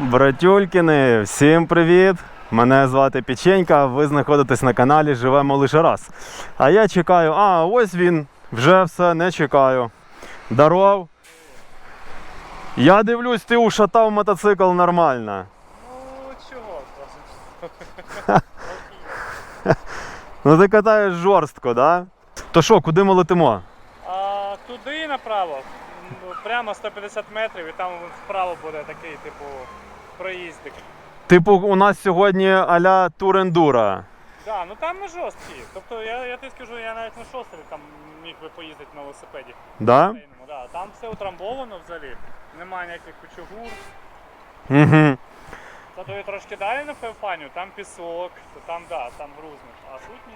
Братюлькіни, всім привіт! Мене звати Печенька, ви знаходитесь на каналі Живемо лише раз. А я чекаю, а ось він, вже все, не чекаю. Даров. Я дивлюсь, ти ушатав мотоцикл нормально. Ну чого? Ну ти катаєш жорстко, да? То що, куди ми летимо? А туди направо, ну, прямо 150 метрів, і там вправо буде такий, типу, проїздик. Типу, у нас сьогодні а-ля турендура. Да, ну там не жорсткі. Тобто я, я тобі скажу, я навіть на шосері там міг би поїздити на велосипеді. Да? Да. Там все утрамбовано взагалі, немає ніяких кучугур. Угу. Та тобі трошки далі на феофаню, там пісок, то там, да, там грузнеш. А тут ні.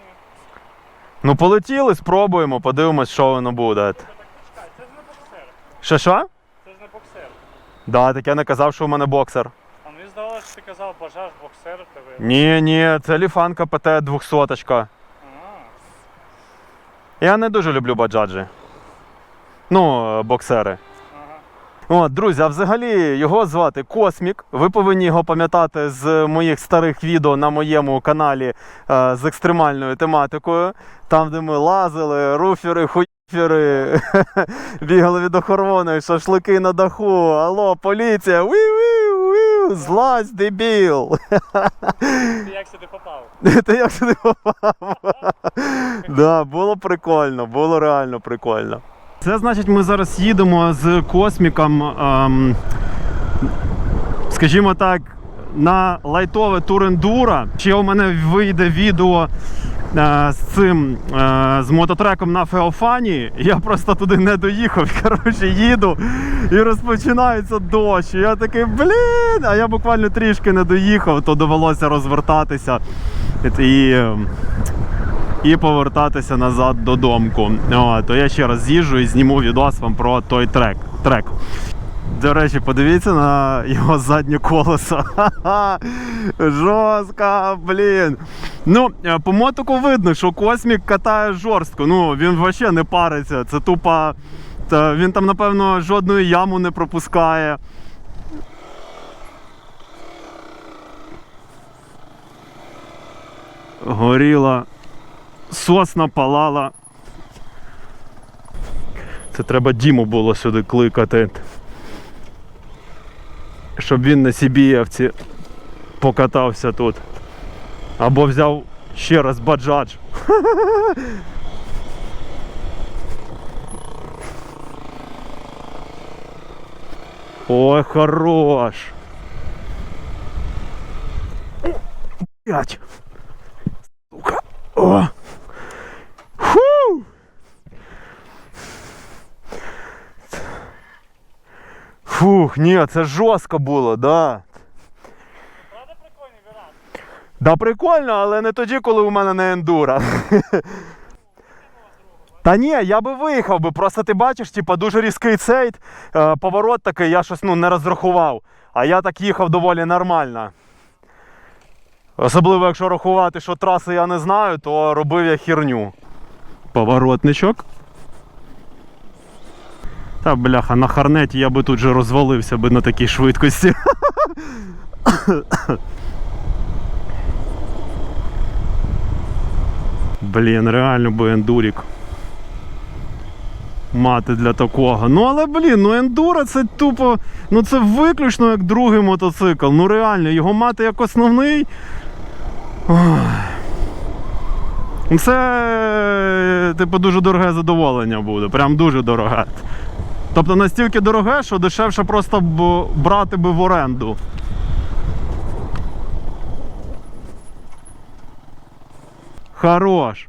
Ну полетіли, спробуємо, подивимось, що воно буде. Тобто так це ж не боксер. Що що? Це ж не боксер. Да, так я не казав, що у мене боксер. А мені що ти казав, бажаш боксер в тебе. Ні, ні, це ліфанка ПТ 200. А, Я не дуже люблю баджаджі. Ну, боксери. От, друзі, а взагалі його звати Космік. Ви повинні його пам'ятати з моїх старих відео на моєму каналі е, з екстремальною тематикою. Там, де ми лазили, руфери, хуйфери, бігали від охорони, шашлики на даху. Алло, поліція! Віу-віу-віу! Злазь, дебіл! Ти як сюди попав? Ти як сюди попав? да, було прикольно, було реально прикольно. Це значить, ми зараз їдемо з косміком, ем, скажімо так, на лайтове турендура. Ще у мене вийде відео з цим е, з мототреком на Феофані. Я просто туди не доїхав. Коротше, їду і розпочинається дощ. Я такий, блін, а я буквально трішки не доїхав, то довелося розвертатися. І, і повертатися назад додому. О, то я ще раз з'їжджу і зніму відос вам про той трек. трек. До речі, подивіться на його заднє колесо. Жорстко, блін. Ну, е, по мотику видно, що космік катає жорстко. Ну, він взагалі не париться. Це тупо. Та він там, напевно, жодної яму не пропускає. Горіла сосна палала. Це треба Діму було сюди кликати. Щоб він на Сібіївці покатався тут. Або взяв ще раз баджадж. Ой, хорош. Блять. Сука. О. Фу. Фух, ні, це жорстко було, да. Да прикольно, але не тоді, коли у мене не ендура. Та ні, я би виїхав би, просто ти бачиш, типа дуже різкий цей е, поворот такий, я щось ну, не розрахував. А я так їхав доволі нормально. Особливо, якщо рахувати, що траси я не знаю, то робив я херню. Поворотничок. Та бляха, на харнеті я би тут же розвалився би на такій швидкості. Блін, реально би ендурік. Мати для такого. Ну але блін, ну ендуро це тупо. Ну це виключно як другий мотоцикл. Ну реально, його мати як основний. Ой. Це типу дуже дороге задоволення буде. Прям дуже дороге. Тобто настільки дороге, що дешевше просто б брати би в оренду. Хорош.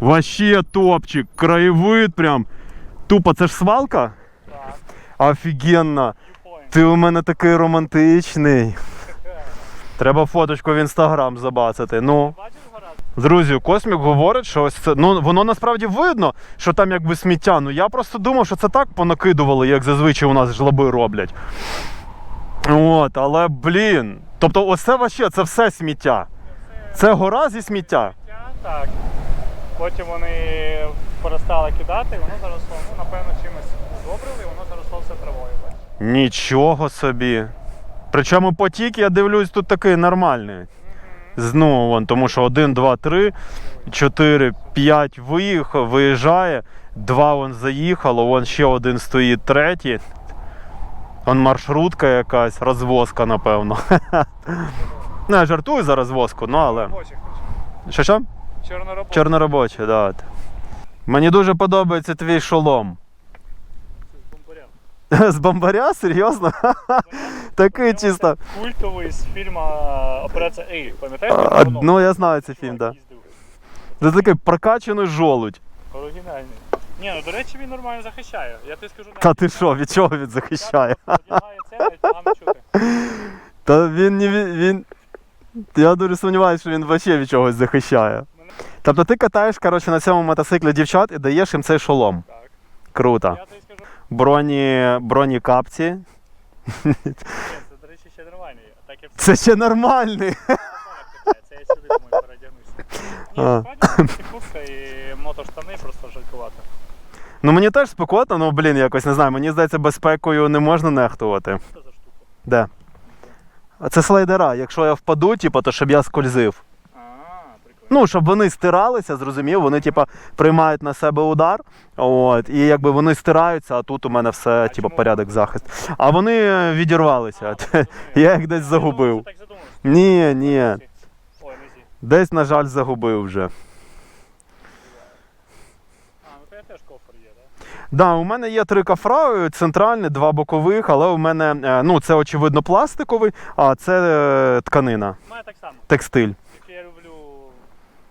Вообще топчик. Краєвид прям. Тупо, це ж свалка? Так. Офігенно. Ти у мене такий романтичний. Треба фоточку в інстаграм забацати. Ну, друзі, Космік говорить, що ось це. Ну, воно насправді видно, що там якби сміття. Ну я просто думав, що це так понакидували, як зазвичай у нас жлоби роблять. От, але блін. Тобто, ось це вообще, це все сміття. Це гора зі сміття. Так. Потім вони перестали кидати, і воно заросло, ну, напевно, чимось удобрили, і воно заросло все травою. Нічого собі. Причому потік, я дивлюсь, тут такий нормальний. Знову вон, тому що 1, 2, 3, 4, 5 виїхав, виїжджає, 2 вон заїхало, вон ще один стоїть третій. Вон маршрутка якась, розвозка, напевно. Ну, я жартую за розвозку, ну але. Що що? Чорноробочих. Чорноробочі, да. Мені дуже подобається твій шолом. З бомбаря. З бомбаря? Серйозно? Такий чисто. Культовий з фільму Операція Ей. Пам'ятаєш? Ну, я знаю цей фільм, так. Це такий прокачаний жолудь. Оригінальний. Ні, ну до речі, він нормально захищає. Я тобі скажу, Та ти що, від чого він захищає? Та він не він... Я дуже сумніваюся, що він взагалі від чогось захищає. Тобто ти катаєш коротше, на цьому мотоциклі дівчат і даєш їм цей шолом. Так. Круто. Я тобі скажу, Броні, броні капці. ні, це, до речі, ще нормальний. Так я Це ще нормальний. Це я сюди думаю передягнуся. Ні, А. насправді і мотоштани просто жалкувати. Ну мені теж спекотно, ну блін, якось не знаю. Мені здається, безпекою не можна нехтувати. Що за штука? Де? А Це слайдера. Якщо я впаду, типу, то щоб я скользив. Ну, щоб вони стиралися, зрозумів, вони типу, приймають на себе удар. От, і якби вони стираються, а тут у мене все, типу, порядок захист. А вони е, відірвалися. Я їх десь загубив. Ні, ні. Десь, на жаль, загубив вже. Ну? Да, у мене є три кафра, центральні, два бокових, але у мене е, ну, це очевидно пластиковий, а це е, тканина, У мене так само. текстиль. Тільки я люблю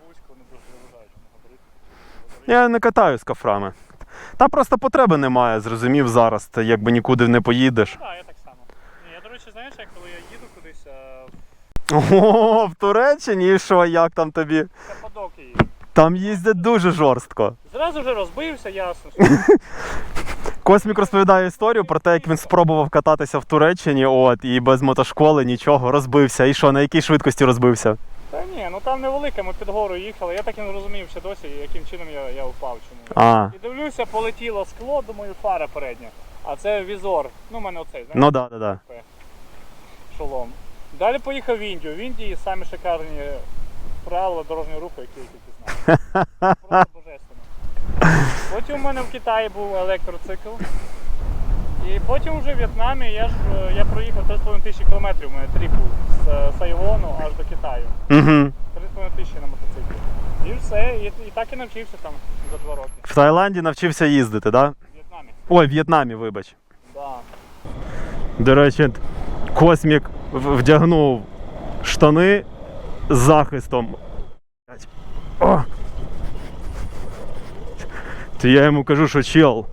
вузько, не дуже заважають, габарит. Я не катаю з кафрами. Та просто потреби немає, зрозумів зараз, ти якби нікуди не поїдеш. Так, я так само. Ні, я, до речі, знаєш, як коли я їду кудись, а, О, в Туреччині і що, як там тобі? Там їздять дуже жорстко. зразу вже розбився, ясно. Космік розповідає історію про те, як він спробував кататися в Туреччині, от, і без мотошколи нічого, розбився. І що, на якій швидкості розбився? Ні, ну там невелика, ми під гору їхали. Я так і не зрозумів ще досі, яким чином я, я впав. Чому. А, І дивлюся, полетіло скло, думаю, фара передня. А це візор. Ну, у мене оцей, знаєш, ну да, да, да. шолом. Далі поїхав в Індію. В Індії самі шикарні правила дорожнього руху, які я тільки знаю. Просто божественно. Потім у мене в Китаї був електроцикл. І потім вже в В'єтнамі я ж е, я проїхав 3,5 тисячі кілометрів, у мене тріп був з е, Сайгону аж до Китаю. Угу. 3,5 тисячі на мотоциклі. І все, і, і так і навчився там за два роки. В Таїланді навчився їздити, да? В В'єтнамі. Ой, в В'єтнамі, вибач. Да. До речі, космік вдягнув штани з захистом. О! То я йому кажу, що чел.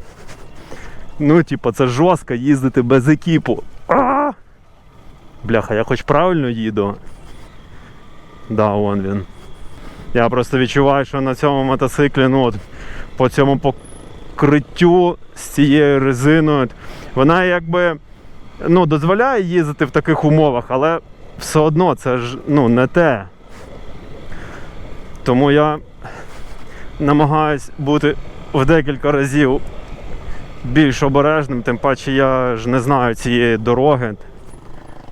Ну, типа, це жорстко їздити без екіпу. А! Бляха, я хоч правильно їду. Да, вон він. Я просто відчуваю, що на цьому мотоциклі, ну от, по цьому покриттю з цією резиною, вона якби ну, дозволяє їздити в таких умовах, але все одно це ж ну, не те. Тому я намагаюсь бути в декілька разів більш обережним, тим паче я ж не знаю цієї дороги.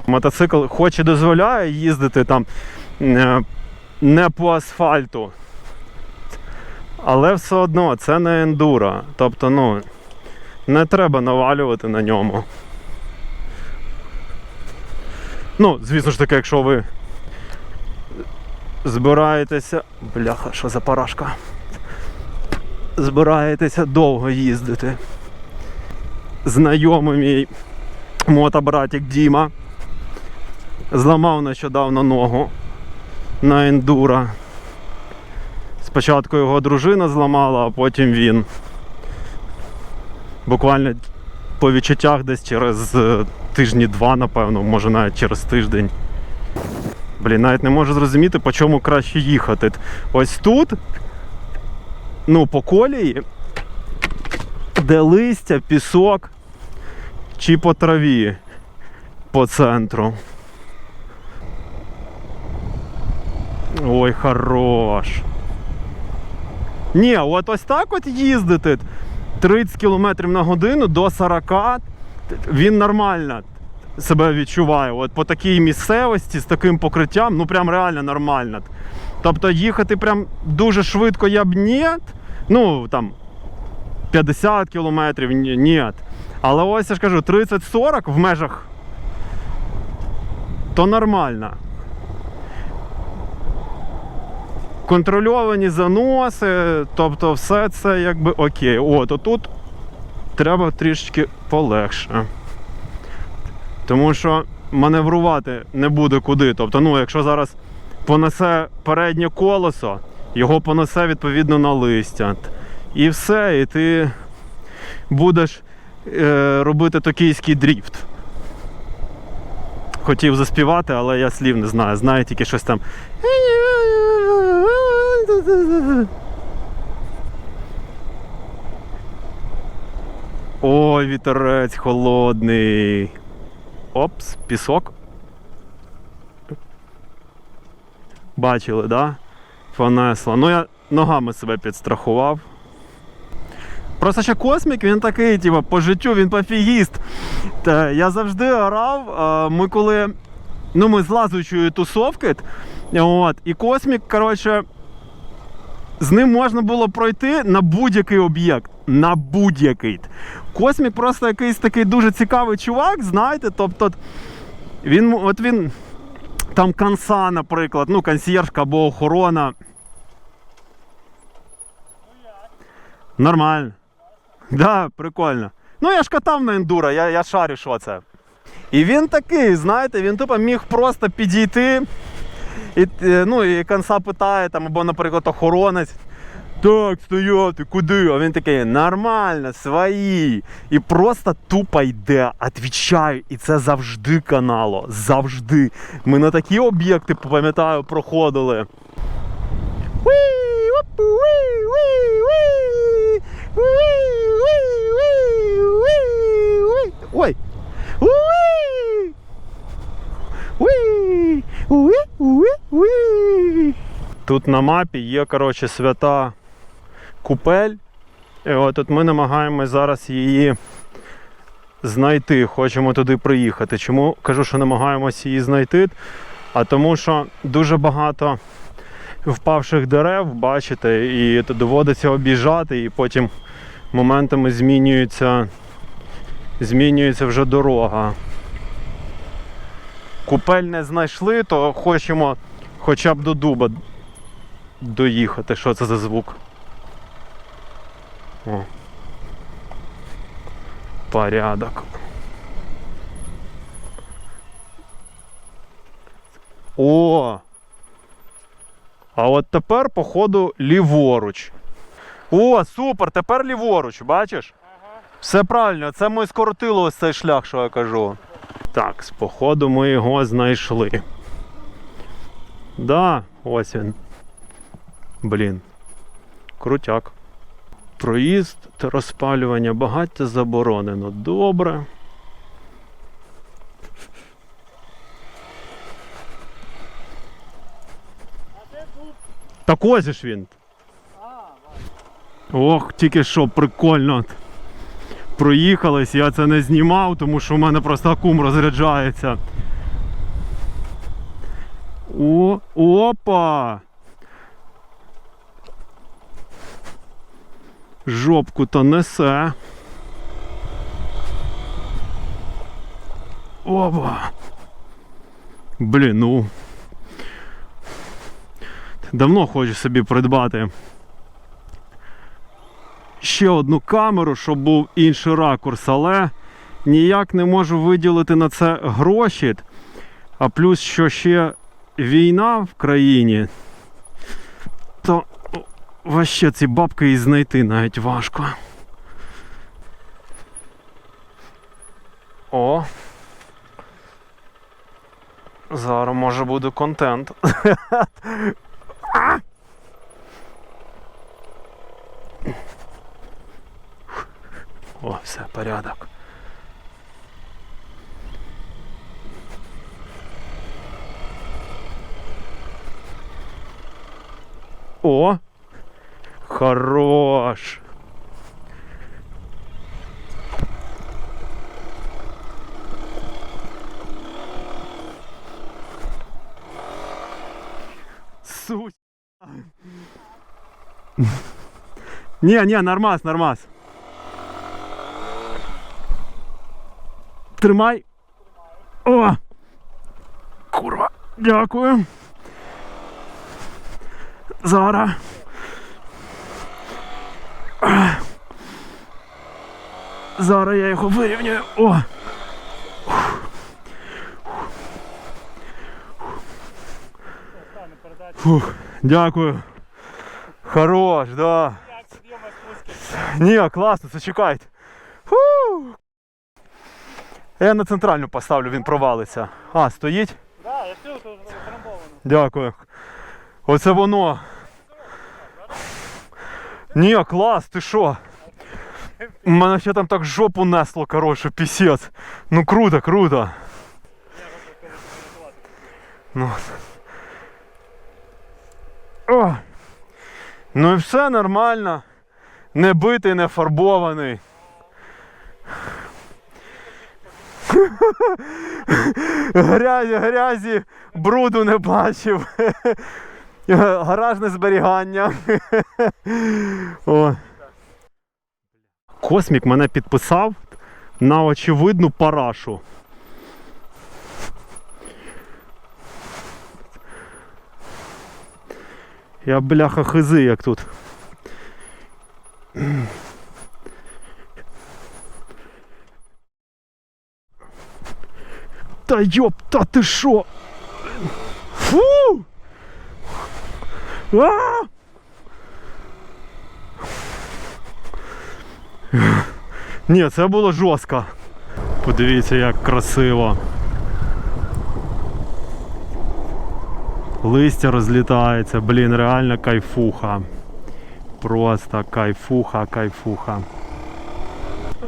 Мотоцикл хоч і дозволяє їздити там е, не по асфальту, але все одно це не ендуро. Тобто, ну, не треба навалювати на ньому. Ну, звісно ж таки, якщо ви збираєтеся. Бляха, що за парашка. Збираєтеся довго їздити. Знайомий мій мотобратик Діма зламав нещодавно ногу на ендуро. Спочатку його дружина зламала, а потім він. Буквально по відчуттях десь через е, тижні два, напевно, може навіть через тиждень. Блін, навіть не можу зрозуміти, по чому краще їхати. Ось тут, ну, по колії, де листя, пісок, чи по траві по центру. Ой, хорош. Ні, от ось так от їздити 30 км на годину до 40, він нормально. себе відчуваю. От по такій місцевості з таким покриттям, ну прям реально нормально. Тобто їхати прям дуже швидко я б ні. Ну там 50 кілометрів ні. Але ось я ж кажу, 30-40 в межах то нормально. Контрольовані заноси, тобто все це якби окей. От, отут треба трішечки полегше. Тому що маневрувати не буде куди. Тобто, ну, якщо зараз понесе переднє колесо, його понесе відповідно на листя. І все, і ти будеш робити токійський дріфт. Хотів заспівати, але я слів не знаю. Знаю тільки щось там. Ой, вітерець холодний. Опс, пісок. Бачили, да? Понесло. Ну я ногами себе підстрахував. Просто ще космік, він такий, типу, по життю, він пофігіст. Та я завжди орав. Ми коли. Ну, ми з лазучої тусовки. От, і космік, коротше, з ним можна було пройти на будь-який об'єкт. На будь-який. Космік просто якийсь такий дуже цікавий чувак, знаєте, тобто він, от він там канса, наприклад, ну, консьєржка або охорона. Нормально. Да, прикольно. Ну, я ж катав на ендуро, я, я шарю, що це. І він такий, знаєте, він тупо міг просто підійти. І, е, ну, і конса питає, там, або, наприклад, охоронець. Так, стояти, куди? А він такий, нормально, свої. І просто тупо йде, відвічаю. І це завжди канало. Завжди. Ми на такі об'єкти, пам'ятаю, проходили. Уі, опу, уі, уі, уі. Ой! Тут на мапі є, коротше, свята купель. І от, от ми намагаємось зараз її знайти. Хочемо туди приїхати. Чому кажу, що намагаємося її знайти? А тому що дуже багато впавших дерев, бачите, і доводиться об'їжджати, і потім моментами змінюється, змінюється вже дорога. Купель не знайшли, то хочемо хоча б до дуба доїхати. Що це за звук? О. Порядок. О! А от тепер, походу, ліворуч. О, супер! Тепер ліворуч, бачиш? Ага. Все правильно, це ми скоротили ось цей шлях, що я кажу. Так, з походу ми його знайшли. Да, ось він. Блін. Крутяк. Проїзд та розпалювання багаття заборонено. Добре. А де тут? Так ось ж він. Ох, тільки що прикольно. Проїхались, я це не знімав, тому що в мене просто акум розряджається. О, опа! Жопку то несе. Опа! Блін, ну. Давно хочу собі придбати ще одну камеру, щоб був інший ракурс, але ніяк не можу виділити на це гроші. А плюс, що ще війна в країні, то ваще ці бабки і знайти навіть важко. О. Зараз може буде контент. О, все, порядок. О! Хорош! Ні, ні, нормас, нормас. Тримай. О! Курва, дякую. Зараз. Зараз я його вирівнюю. О! Стане передача. Фух, дякую. Хорош, да. Ні, класно, зачекайте. Фу. Я на центральну поставлю, він провалиться. А, стоїть? Да, я чув, тут затрамбовано. Дякую. Оце воно. Ні, клас, ти що? У мене ще там так жопу несло, коротше, пісець. Ну круто, круто. Ну. О! Ну і все нормально. Не битий, не фарбований. Грязі, грязі, бруду не бачив. Гаражне зберігання. О. Космік мене підписав на очевидну парашу. Я бляха хизи як тут. Та йоп, та ти шо? Фу! А! Ні, це було жорстко. Подивіться, як красиво. Листя розлітається, блін, реально кайфуха. Просто кайфуха, кайфуха.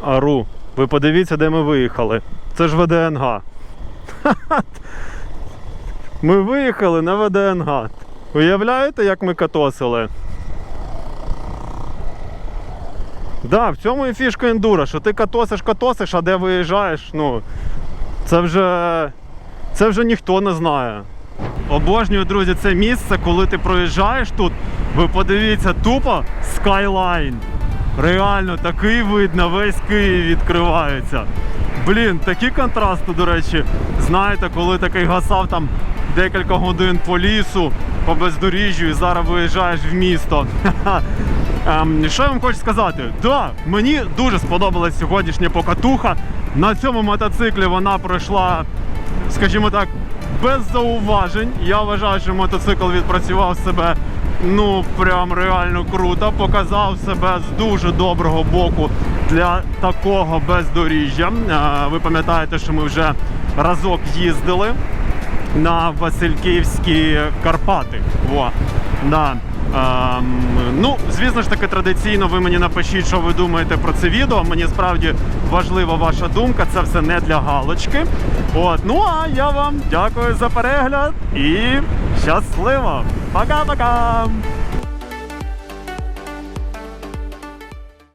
Ару, ви подивіться, де ми виїхали. Це ж ВДНГ. Ми виїхали на ВДНГ. Уявляєте, як ми катосили? Да, в цьому і фішка ендура, що ти катосиш, катосиш, а де виїжджаєш, ну. Це вже. Це вже ніхто не знає. Обожнюю, друзі, це місце, коли ти проїжджаєш тут, ви подивіться, тупо скайлайн. Реально, такий вид на весь Київ відкривається. Блін, такі контрасти, до речі, знаєте, коли такий гасав там декілька годин по лісу, по бездоріжжю і зараз виїжджаєш в місто. Ем, що я вам хочу сказати? Да, мені дуже сподобалась сьогоднішня покатуха. На цьому мотоциклі вона пройшла, скажімо так, без зауважень. Я вважаю, що мотоцикл відпрацював себе ну прям реально круто. Показав себе з дуже доброго боку для такого бездоріжжя. Ви пам'ятаєте, що ми вже разок їздили на Васильківські Карпати. Во. Да. Ем, ну, звісно ж таки, традиційно ви мені напишіть, що ви думаєте про це відео. Мені справді важлива ваша думка, це все не для галочки. От, ну а я вам дякую за перегляд і щасливо! Пока-пока!